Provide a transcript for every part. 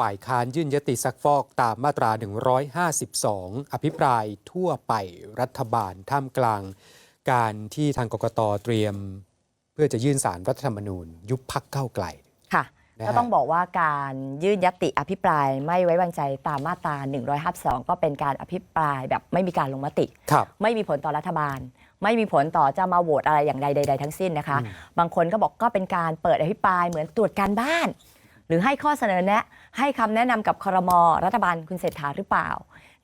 ฝ่ายค้านยื่นยติซักฟอกตามมาตรา 152 อภิปรายทั่วไปรัฐบาลท่ามกลาง การที่ทางกกตเตรียม เพื่อจะยื่นสารรัฐธรรมนูญ ยุบพักเก้าวไกล ค่ะนะฮะ ก็ต้องบอกว่าการยื่นยติอภิปรายไม่ไว้วางใจตามมาตรา152 ก็เป็นการอภิปรายแบบไม่มีการลงมติ ครับ ไม่มีผลต่อรัฐบาล ไม่มีผลต่อจะมาโหวตอะไรอย่างใดใดๆทั้งสิ้นนะคะอืมบางคนก็บอกก็เป็นการเปิดอภิปรายเหมือนตรวจการบ้าน หรือให้ข้อเสนอแนะ ให้คำแนะนำกับครมรัฐบาลคุณเศรษฐาหรือเปล่า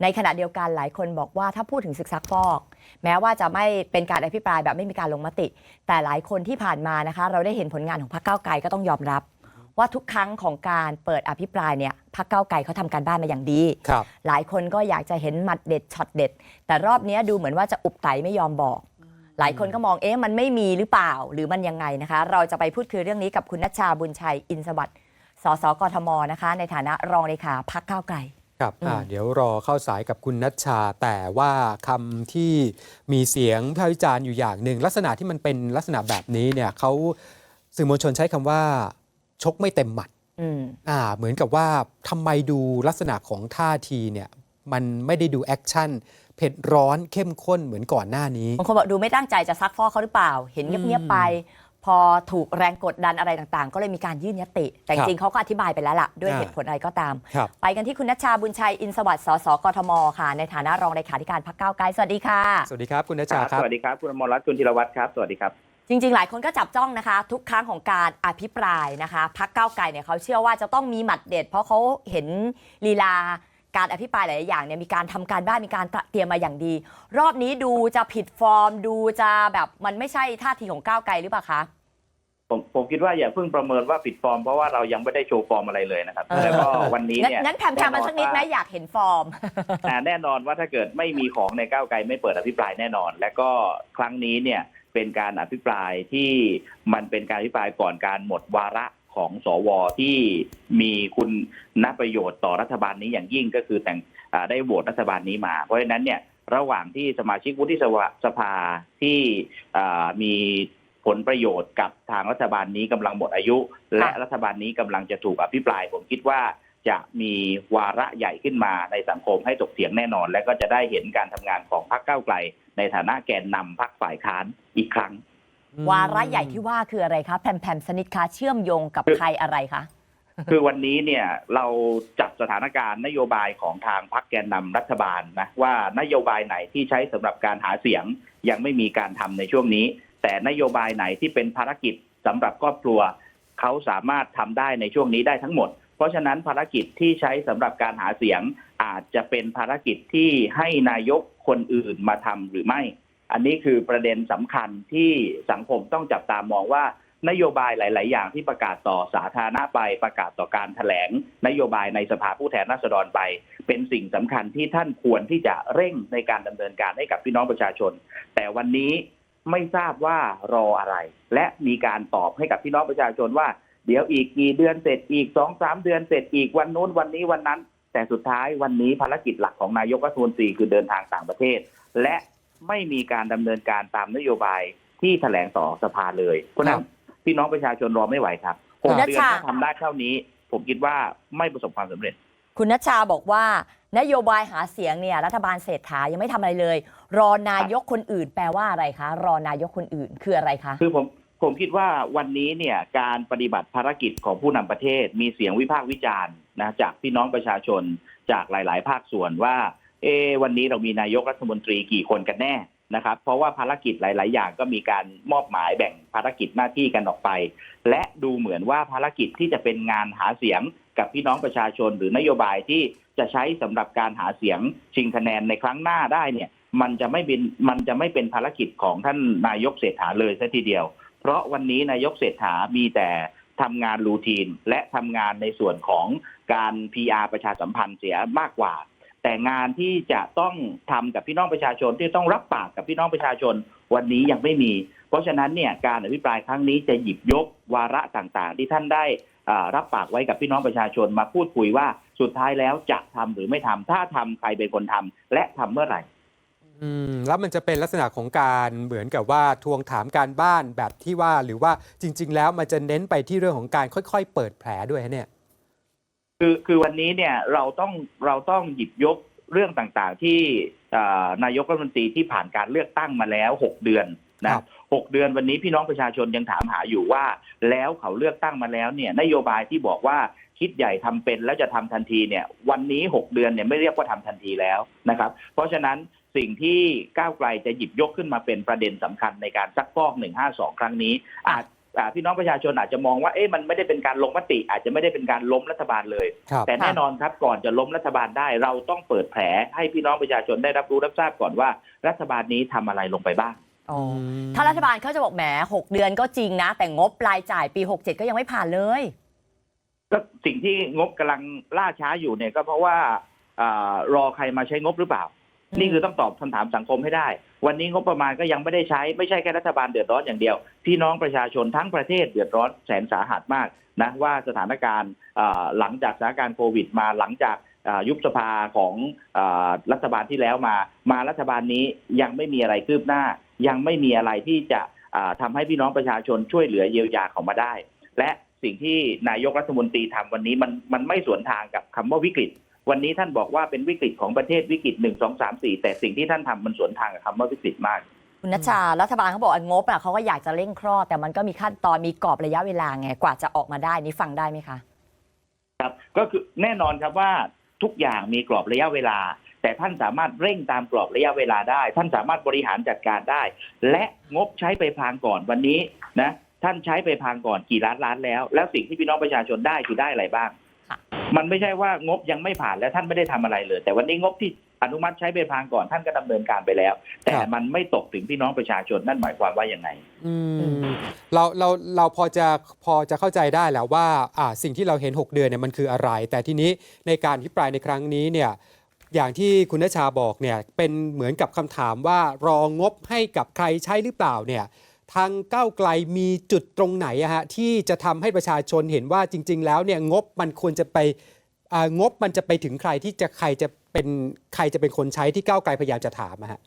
ในขณะเดียวกันหลายคนบอกว่าถ้าพูดถึงศึกซักฟอก แม้ว่าจะไม่เป็นการอภิปรายแบบไม่มีการลงมติ แต่หลายคนที่ผ่านมานะคะ เราได้เห็นผลงานของพรรคก้าวไกลก็ต้องยอมรับ ว่าทุกครั้งของการเปิดอภิปรายเนี่ยพรรคก้าวไกลเขาทำการบ้านมาอย่างดีครับหลายคนก็อยากจะเห็นหมัดเด็ดช็อตเด็ด แต่รอบนี้ดูเหมือนว่าจะอุบไตไม่ยอมบอกหลายคนก็มองเอ๊ะมันไม่มีหรือเปล่า หรือมันยังไงนะคะ เราจะไปพูดคุยเรื่องนี้กับคุณนัชชาบุญชัยอินสวัสดิ์ สสกทมนะคะ ในฐานะรองเลขาพักก้าวไกล ครับอ่าอืมเดี๋ยวรอเข้าสายกับคุณนัชชา แต่ว่าคำที่มีเสียงวิพากษ์วิจารณ์อยู่อย่างหนึ่ง ลักษณะที่มันเป็นลักษณะแบบนี้เนี่ยเขาสื่อมวลชนใช้คำว่า ชกไม่เต็มหมัดอืม อ่าเหมือนกับว่าทำไมดูลักษณะของท่าทีเนี่ยมันไม่ได้ดูแอคชั่นเผ็ดร้อนเข้มข้นเหมือนก่อนหน้านี้ บางคนบอกดูไม่ตั้งใจจะซักฟอกเขาหรือเปล่า เห็นเงียบอืมๆไป พอถูกแรงกดดันอะไรต่างๆ ก็เลยมีการยื่นยติ แต่จครับริงๆเขาก็อธิบายไปแล้วล่ะ ด้วยอ่าเหตุผลอะไรก็ตาม ครับไปกันที่คุณนัชชาบุญชัยอินสวัสดิ์สสกทมค่ะ ในฐานะรองเลขาธิการพักก้าวไกลสวัสดีค่ะ สวัสดีครับคุณนัชคชารับครับสวัสดีครับ คุณอมรรัตน์คุณธีรวัตรครับ สวัสดีครับ จริง ๆ หลายคนก็จับจ้องนะคะ ทุกครั้งของการอภิปรายนะคะพักเก้าวไกลเนี่ยเขาเชื่อว่าจะต้องมีหมัดเด็ด เพราะเขาเห็นลีลาการอภิปรายหลายๆอย่างเนี่ยมีการทำการบ้านมีการเตรียมมาอย่างดี รอบนี้ดูจะผิดฟอร์ม ดูจะแบบมันไม่ใช่ท่าทีของก้าวไกลหรือเปล่าคะ ผมผมคิดว่าอย่าเพิ่งประเมินว่าผิดฟอร์มเพราะว่าเรายังไม่ได้โชว์ฟอร์มอะไรเลยนะครับเออแล้วก็วันนี้งั้นเนี่ยงั้นแพมๆมาสักนิดไหมอยากเห็นฟอร์มอ่าแน่นอนว่าถ้าเกิดไม่มีของในก้าวไกลไม่เปิดอภิปรายแน่นอน และก็ครั้งนี้เนี่ยเป็นการอภิปรายที่มันเป็นการอภิปรายก่อนการหมดวาระของสวที่มีคุณนประโยชน์ต่อรัฐบาลนี้อย่างยิ่งก็คือแต่งอ่าได้โหวตรัฐบาลนี้มา เพราะฉะนั้นเนี่ยระหว่างที่สมาชิกวุฒิสภาที่อ่ามี ผลประโยชน์กับทางรัฐบาลนี้กำลังหมดอายุ และรัฐบาลนี้กำลังจะถูกอภิปราย ผมคิดว่าจะมีวาระใหญ่ขึ้นมาในสังคมให้ตกเถียงแน่นอน และก็จะได้เห็นการทำงานของพรรคก้าวไกล ในฐานะแกนนำพรรคฝ่ายค้านอีกครั้ง วาระใหญ่ที่ว่าคืออะไรคะแพมๆสนิทคะเชื่อมโยงกับใครอะไรคะคือวันนี้เนี่ยเราจับสถานการณ์นโยบายของทางพรรคแกนนำรัฐบาลนะว่านโยบายไหนที่ใช้สำหรับการหาเสียงยังไม่มีการทำในช่วงนี้ แต่นโยบายไหนที่เป็นภารกิจสำหรับครอบครัวเขาสามารถทำได้ในช่วงนี้ได้ทั้งหมด เพราะฉะนั้นภารกิจที่ใช้สำหรับการหาเสียงอาจจะเป็นภารกิจที่ให้นายกคนอื่นมาทำหรือไม่ อันนี้คือประเด็นสำคัญที่สังคมต้องจับตามองว่านโยบายหลาย ๆ อย่างที่ประกาศต่อสาธารณะไปประกาศต่อการแถลง นโยบายในสภาผู้แทนราษฎรไป เป็นสิ่งสำคัญที่ท่านควรที่จะเร่งในการดำเนินการให้กับพี่น้องประชาชน แต่วันนี้ ไม่ทราบว่ารออะไร และมีการตอบให้กับพี่น้องประชาชนว่า เดี๋ยวอีกกี่เดือนเสร็จอีกสองสามเดือนเสร็จอีกวันนู้นวันนี้วันนั้น แต่สุดท้ายวันนี้ภารกิจหลักของนายกรัฐมนตรีคือเดินทางต่างประเทศ และไม่มีการดำเนินการตามนโยบายที่แถลงต่อสภาเลยเพราะฉะนั้นพี่น้องประชาชนรอไม่ไหวครับหคุกณนัชเดือนชาถ้าทำได้เท่านี้ ผมคิดว่าไม่ประสบความสำเร็จ คุณนัชชาบอกว่านโยบายหาเสียงเนี่ยรัฐบาลเศรษฐายังไม่ทำอะไรเลย รอนายกคนอื่น แปลว่าอะไรคะ รอนายกคนอื่นคืออะไรคะ คือผมผมคิดว่าวันนี้เนี่ยการปฏิบัติภารกิจของผู้นำประเทศ มีเสียงวิพากษ์วิจารณ์นะจากพี่น้องประชาชนจากหลาย ๆ ภาคส่วนว่า เอะวันนี้เรามีนายกรัฐมนตรีกี่คนกันแน่ นะครับ เพราะว่าภารกิจหลาย ๆ อย่างก็มีการมอบหมายแบ่งภารกิจหน้าที่กันออกไป และดูเหมือนว่าภารกิจที่จะเป็นงานหาเสียงกับพี่น้องประชาชนหรือนโยบายที่จะใช้สำหรับการหาเสียงชิงคะแนนในครั้งหน้าได้เนี่ย มันจะไม่เป็นมันจะไม่เป็นภารกิจของท่านนายกเศรษฐาเลยซะทีเดียว เพราะวันนี้นายกเศรษฐามีแต่ทำงานรูทีน และทำงานในส่วนของการ PR ประชาสัมพันธ์เสียมากกว่า แต่งานที่จะต้องทำกับพี่น้องประชาชนที่ต้องรับปากกับพี่น้องประชาชนวันนี้ยังไม่มี เพราะฉะนั้นเนี่ยการอภิปรายครั้งนี้จะหยิบยกวาระต่างๆ ที่ท่านได้อ่ารับปากไว้กับพี่น้องประชาชนมาพูดคุยว่าสุดท้ายแล้วจะทำหรือไม่ทำถ้าทำใครเป็นคนทำและทำเมื่อไหร่อืมแล้วมันจะเป็นลักษณะของการเหมือนกับว่าทวงถามการบ้านแบบที่ว่าหรือว่าจริง ๆ แล้วมันจะเน้นไปที่เรื่องของการค่อย ๆ เปิดแผลด้วยเนี่ย คือคือวันนี้เนี่ยเราต้องเราต้องหยิบยกเรื่องต่างๆ ที่อ่านายกรัฐมนตรีที่ผ่านการเลือกตั้งมาแล้วหกเดือนคนะรับหกเดือนวันนี้พี่น้องประชาชนยังถามหาอยู่ว่า แล้วเขาเลือกตั้งมาแล้วเนี่ยนโยบายที่บอกว่าคิดใหญ่ทำเป็นแล้วจะทำทันทีเนี่ย วันนี้หกเดือนเนี่ยไม่เรียกว่าทำทันทีแล้วนะครับ เพราะฉะนั้นสิ่งที่ก้าวไกลจะหยิบยกขึ้นมาเป็นประเด็นสำคัญในการซักฟอก152ครั้งนี้ อาจอ่า พี่น้องประชาชนอาจจะมองว่าเอ๊ะมันไม่ได้เป็นการลงมติ อาจจะไม่ได้เป็นการล้มรัฐบาลเลย ครับ แต่แน่นอนครับก่อนจะล้มรัฐบาลได้ เราต้องเปิดแผลให้พี่น้องประชาชนได้รับรู้รับทราบก่อนว่า รัฐบาลนี้ทำอะไรลงไปบ้าง อ๋ออืมถ้ารัฐบาลเขาจะบอกแหมหกเดือนก็จริงนะ แต่งบรายจ่ายปี 67 ก็ยังไม่ผ่านเลย ก็สิ่งที่งบกำลังล่าช้าอยู่เนี่ยก็เพราะว่าอารอใครมาใช้งบหรือเปล่าอืม นี่คือต้องตอบคำถามสังคมให้ได้ วันนี้งบประมาณก็ยังไม่ได้ใช้ไม่ใช่แค่รัฐบาลเดือดร้อนอย่างเดียว พี่น้องประชาชนทั้งประเทศเดือดร้อนแสนสาหัสมากนะว่าสถานการณ์หลังจากสถานการณ์โควิดมาหลังจากยุบสภาของอรัฐบาลที่แล้วมา มารัฐบาลนี้ยังไม่มีอะไรคืบหน้า ยังไม่มีอะไรที่จะอ่าทำให้พี่น้องประชาชนช่วยเหลือเยียวยาเขามาได้ และสิ่งที่นายกรัฐมนตรีทำวันนี้มันมันไม่สวนทางกับคำว่าวิกฤต วันนี้ท่านบอกว่าเป็นวิกฤตของประเทศวิกฤตหนึ่งสองสามสี่แต่สิ่งที่ท่านทำมันสวนทางกับคำว่าวิกฤตมาก คุณนัชชารัฐบาลเขาบอกว่างบอะเขาก็อยากจะเร่งคลอดแต่มันก็มีขั้นตอนมีกรอบระยะเวลาไงกว่าจะออกมาได้นี่ฟังได้ไหมคะครับก็คือแน่นอนครับว่าทุกอย่างมีกรอบระยะเวลา แต่ท่านสามารถเร่งตามกรอบระยะเวลาได้ ท่านสามารถบริหารจัดการได้ และงบใช้ไปพลางก่อนวันนี้นะท่านใช้ไปพลางก่อนกี่ล้านล้านแล้ว แล้วสิ่งที่พี่น้องประชาชนได้คือได้อะไรบ้างค่ะ มันไม่ใช่ว่างบยังไม่ผ่านแล้วท่านไม่ได้ทำอะไรเลย แต่วันนี้งบที่อนุมัติใช้ไปพลางก่อนท่านก็ดำเนินการไปแล้ว แต่ครับมันไม่ตกถึงพี่น้องประชาชนนั่นหมายความว่าอย่างไงอือืมมเราเราเราพอจะพอจะเข้าใจได้แล้วว่าอ่าสิ่งที่เราเห็น 6 เดือนเนี่ยมันคืออะไร แต่ทีนี้ในการพิปรายในครั้งนี้เนี่ยอย่างที่คุณนชชาบอกเนี่ยเป็นเหมือนกับคำถามว่ารองบให้กับใครใช้หรือเปล่าเนี่ย ทางก้าวไกลมีจุดตรงไหนอะฮะที่จะทำให้ประชาชนเห็นว่าจริง ๆ แล้วเนี่ยงบมันควรจะไปงบมันจะไปถึงใครที่จะใครจะเป็นใครจะเป็นคนใช้ที่ก้าวไกลพยายามจะถามอะฮะ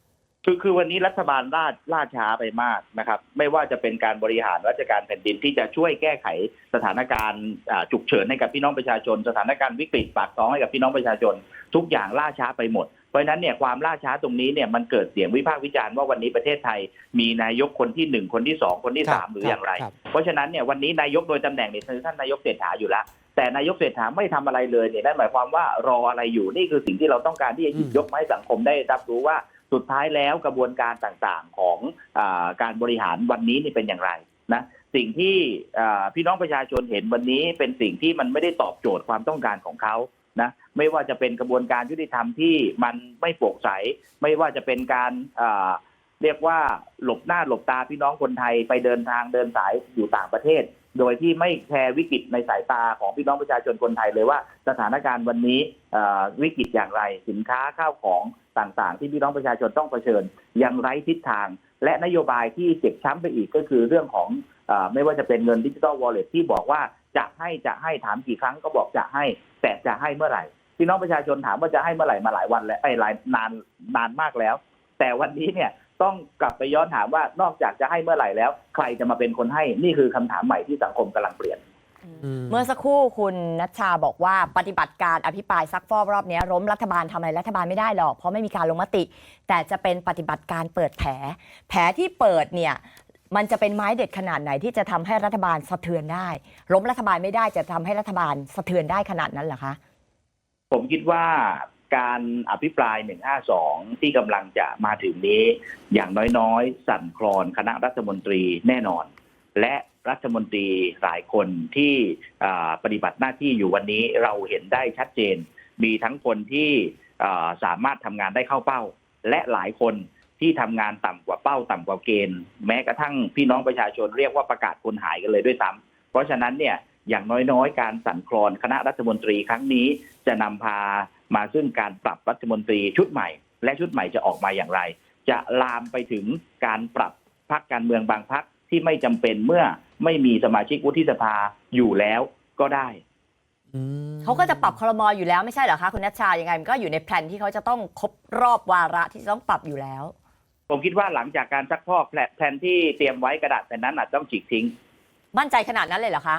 คือคือวันนี้รัฐบาลล่าล่าช้าไปมากนะครับ ไม่ว่าจะเป็นการบริหารราชการแผ่นดินที่จะช่วยแก้ไขสถานการณ์ฉุกเฉินให้กับพี่น้องประชาชน สถานการณ์วิกฤตปากท้องให้กับพี่น้องประชาชน ทุกอย่างล่าช้าไปหมด เพราะฉะนั้นเนี่ยความล่าช้าตรงนี้เนี่ยมันเกิดเสียงวิพากษ์วิจารณ์ว่าวันนี้ประเทศไทยมีนายกคนที่หนึ่งคนที่สองคนที่สามหรืออย่างไรครับเพราะฉะนั้นเนี่ยวันนี้นายกโดยตำแหน่งเนี่ยคือท่านนายกเศรษฐาอยู่แล้วแต่นายกเศรษฐาไม่ทำอะไรเลยเนี่ยนั่นหมายความว่ารออะไรอยู่นี่คือสิ่งที่เราต้องการที่จะหยิบยกมาให้สังคมได้รับรู้ว่าสุดท้ายแล้วกระบวนการต่างๆของอาการบริหารวันนี้นี่เป็นอย่างไรนะสิ่งที่อ่าพี่น้องประชาชนเห็นวันนี้เป็นสิ่งที่มันไม่ได้ตอบโจทย์ความต้องการของเขานะ ไม่ว่าจะเป็นกระบวนการยุติธรรมที่มันไม่โปร่งใส ไม่ว่าจะเป็นการเรียกว่าหลบหน้าหลบตาพี่น้องคนไทยไปเดินทางเดินสายอยู่ต่างประเทศ โดยที่ไม่แคร์วิกฤตในสายตาของพี่น้องประชาชนคนไทยเลยว่า สถานการณ์วันนี้วิกฤตอย่างไรสินค้าข้าวของต่างๆ ที่พี่น้องประชาชนต้องเผชิญยังไร้ทิศทาง และนโยบายที่เจ็บช้ำไปอีกก็คือเรื่องของออไม่ว่าจะเป็นเงินดิจิทัลวอลเล็ตที่บอกว่าจะให้จะให้ถามกี่ครั้งก็บอกจะให้ แต่จะให้เมื่อไหร่ พี่น้องประชาชนถามว่าจะให้เมื่อไหร่มาหลายวันแล้วไอ้ยหลายนานนานมากแล้ว แต่วันนี้เนี่ยต้องกลับไปย้อนถามว่านอกจากจะให้เมื่อไหร่แล้ว ใครจะมาเป็นคนให้นี่คือคำถามใหม่ที่สังคมกำลังเปลี่ยนอืมเมื่อสักครู่คุณนัชชาบอกว่าปฏิบัติการอภิปรายซักฟอกรอบนี้ล้มรัฐบาลทำอะไรรัฐบาลไม่ได้หรอก เพราะไม่มีการลงมติ แต่จะเป็นปฏิบัติการเปิดแผล แผลที่เปิดเนี่ยมันจะเป็นไม้เด็ดขนาดไหนที่จะทำให้รัฐบาลสะเทือนได้ล้มรัฐบาลไม่ได้จะทำให้รัฐบาลสะเทือนได้ขนาดนั้นเหรอคะ ผมคิดว่าการอภิปราย 152 ที่กำลังจะมาถึงนี้ อย่างน้อยๆ สั่นคลอนคณะรัฐมนตรีแน่นอน และรัฐมนตรีหลายคนที่ปฏิบัติหน้าที่อยู่วันนี้เราเห็นได้ชัดเจน มีทั้งคนที่สามารถทำงานได้เข้าเป้า และหลายคนที่ทำงานต่ำกว่าเป้าต่ำกว่าเกณฑ์ แม้กระทั่งพี่น้องประชาชนเรียกว่าประกาศคนหายกันเลยด้วยซ้ำเพราะฉะนั้นเนี่ย อย่างน้อยๆ การสั่นคลอนคณะรัฐมนตรีครั้งนี้จะนำพามาซึ่งการปรับรัฐมนตรีชุดใหม่ และชุดใหม่จะออกมาอย่างไร จะลามไปถึงการปรับพักการเมืองบางพักที่ไม่จำเป็นเมื่อไม่มีสมาชิกวุฒิสภาอยู่แล้วก็ได้อืมเขาก็จะปรับคลมออยู่แล้วไม่ใช่เหรอคะคุณนัชชายังไงมันก็อยู่ในแผนที่เขาจะต้องครบรอบวาระที่จะต้องปรับอยู่แล้ว ผมคิดว่าหลังจากการซักพอกแผนแผนที่เตรียมไว้กระดาษแผ่นนั้นอาจต้องฉีกทิ้ง มั่นใจขนาดนั้นเลยเหรอคะ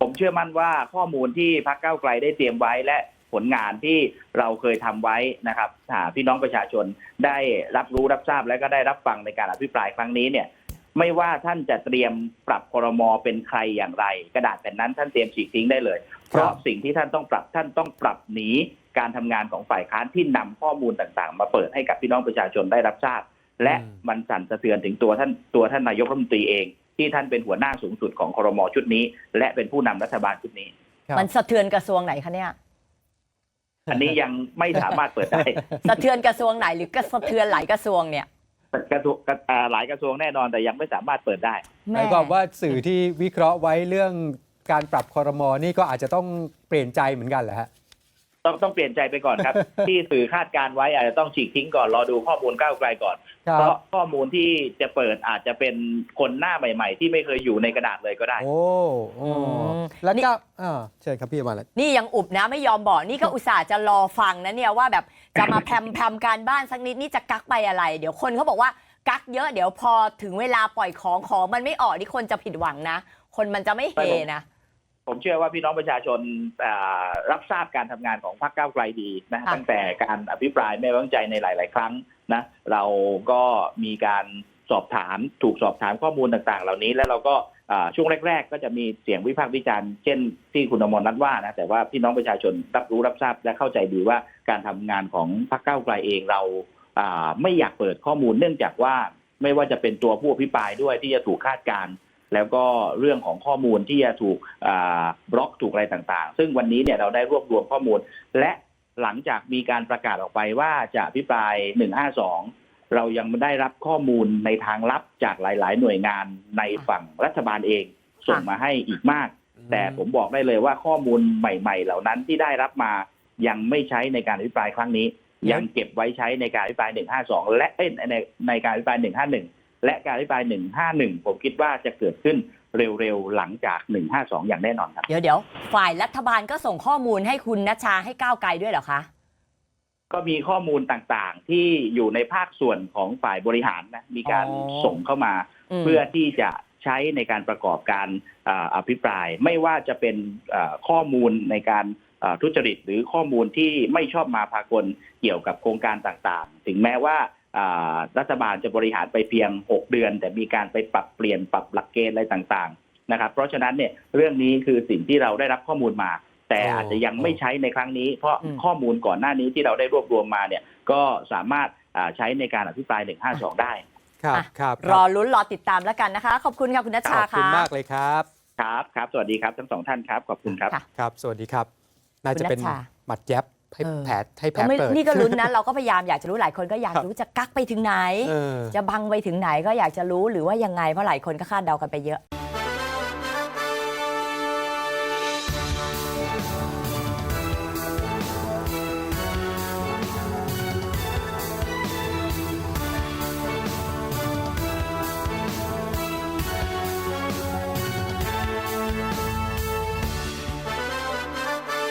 ผมเชื่อมั่นว่าข้อมูลที่พรรคก้าวไกลได้เตรียมไว้และผลงานที่เราเคยทำไว้นะครับถ้าพี่น้องประชาชนได้รับรู้รับทราบและก็ได้รับฟังในการอภิปรายครั้งนี้เนี่ย ไม่ว่าท่านจะเตรียมปรับครมเป็นใครอย่างไร กระดาษแผ่นนั้นท่านเตรียมฉีกทิ้งได้เลย เพราะสิ่งที่ท่านต้องปรับท่านต้องปรับหนีการทำงานของฝ่ายค้านที่นำข้อมูลต่างๆ มาเปิดให้กับพี่น้องประชาชนได้รับทราบ และอืมมันสั่นสะเทือนถึงตัวท่านตัวท่านนายกรัฐมนตรีเอง ที่ท่านเป็นหัวหน้าสูงสุดของครมชุดนี้ และเป็นผู้นำรัฐบาลชุดนี้ครับมันสะเทือนกระทรวงไหนคะเนี่ยอันนี้ยังไม่สามารถเปิดได้สะเทือนกระทรวงไหนหรือกระสะเทือนหลายกระทรวงเนี่ยกระทรวงอ่าหลายกระทรวงแน่นอนแต่ยังไม่สามารถเปิดได้หมายความว่าสื่อที่วิเคราะห์ไว้เรื่องการปรับคอรมอนี่ก็อาจจะต้องเปลี่ยนใจเหมือนกันแหละฮะ ต้องต้องเปลี่ยนใจไปก่อนครับ ที่สื่อคาดการไว้อาจจะต้องฉีกทิ้งก่อนรอดูข้อมูลก้าวไกลก่อนครัเพบราะข้อมูลที่จะเปิดอาจจะเป็นคนหน้าใหม่ ๆ ที่ไม่เคยอยู่ในกระดาษเลยก็ได้ โอ้โอ้มแล้วนี่ก็อ่าเชิญครับพี่มาแล้วนี่ยังอุบนะไม่ยอมบอกนี่ก็อุตส่าห์จะรอฟังนะเนี่ยว่าแบบจะมา แพรมแพรมการบ้านสักนิดนี่จะกักไปอะไร เดี๋ยวคนเขาบอกว่ากักเยอะเดี๋ยวพอถึงเวลาปล่อยของของมันไม่ออกนี่คนจะผิดหวังนะ คนมันจะไม่เฮนะ ผมเชื่อว่าพี่น้องประชาชนอ่ารับทราบการทำงานของพรรคก้าวไกลดีนะค่ะตั้งแต่การอภิปรายไม่ไว้วางใจในหลาย ๆ ครั้งนะเราก็มีการสอบถามถูกสอบถามข้อมูลต่าง ๆ เหล่านี้ แล้วเราก็อ่าช่วงแรก ๆ ก็จะมีเสียงวิพากษ์วิจารณ์เช่นที่คุณอมรนัทว่านะแต่ว่าพี่น้องประชาชนรับรู้รับทราบและเข้าใจดีว่าการทำงานของพรรคก้าวไกลเองเราอ่าไม่อยากเปิดข้อมูล เนื่องจากว่าไม่ว่าจะเป็นตัวผู้อภิปรายด้วยที่จะถูกคาดการณ์ แล้วก็เรื่องของข้อมูลที่จะถูกอ่าบล็อกถูกอะไรต่างๆ ซึ่งวันนี้เนี่ยเราได้รวบรวมข้อมูล และหลังจากมีการประกาศออกไปว่าจะอภิปราย 152 เรายังได้รับข้อมูลในทางลับจากหลาย ๆ หน่วยงานในฝั่งรัฐบาลเองส่งมาให้อีกมาก แต่ผมบอกได้เลยว่าข้อมูลใหม่ ๆ เหล่านั้นที่ได้รับมายังไม่ใช้ในการอภิปรายครั้งนี้ ยังเก็บไว้ใช้ในการอภิปราย 152 และเอ้ยในในการอภิปราย 151 และการอภิปราย 151 ผมคิดว่าจะเกิดขึ้นเร็วๆ หลังจาก 152 อย่างแน่นอนครับ เดี๋ยวเดี๋ยวฝ่ายรัฐบาลก็ส่งข้อมูลให้คุณนัชชาให้ก้าวไกลด้วยเหรอคะ ก็มีข้อมูลต่างๆ ที่อยู่ในภาคส่วนของฝ่ายบริหารนะมีการอ๋อส่งเข้ามามเพื่อที่จะใช้ในการประกอบการอ่าอภิปราย ไม่ว่าจะเป็นอ่าข้อมูลในการอ่าทุจริตหรือข้อมูลที่ไม่ชอบมาพากลเกี่ยวกับโครงการต่างๆ ถึงแม้ว่าอ่า รัฐบาลจะบริหารไปเพียง 6 เดือน แต่มีการไปปรับเปลี่ยนปรับหลักเกณฑ์อะไรต่างๆนะครับ เพราะฉะนั้นเนี่ยเรื่องนี้คือสิ่งที่เราได้รับข้อมูลมา แต่อ๋อออาจจะยังไม่ใช้ในครั้งนี้ เพราะอืมข้อมูลก่อนหน้านี้ที่เราได้รวบรวมมาเนี่ยก็สามารถอ่าใช้ในการอภิปราย 152 ได้ครับอะครับรอลุ้นรอติดตามแล้วกันนะคะ ขอบคุณค่ะคุณนัชขชาอบคุณค่ะมากเลยครับครับครับสวัสดีครับทั้งสองท่านครับขอบคุณครับค่ะครับ สวัสดีครับ น่าจะเป็นคุณนัชชาหมัดแย็บ ให้เออแผลให้แผลก็ไม่เปิด นี่ก็ลุ้นนะ เราก็พยายามอยากจะรู้หลายคนก็อยากครับรู้จะกักไปถึงไหน เออ จะบังไปถึงไหนก็อยากจะรู้หรือว่ายังไงเพราะหลายคนก็คาดเดากันไปเยอะ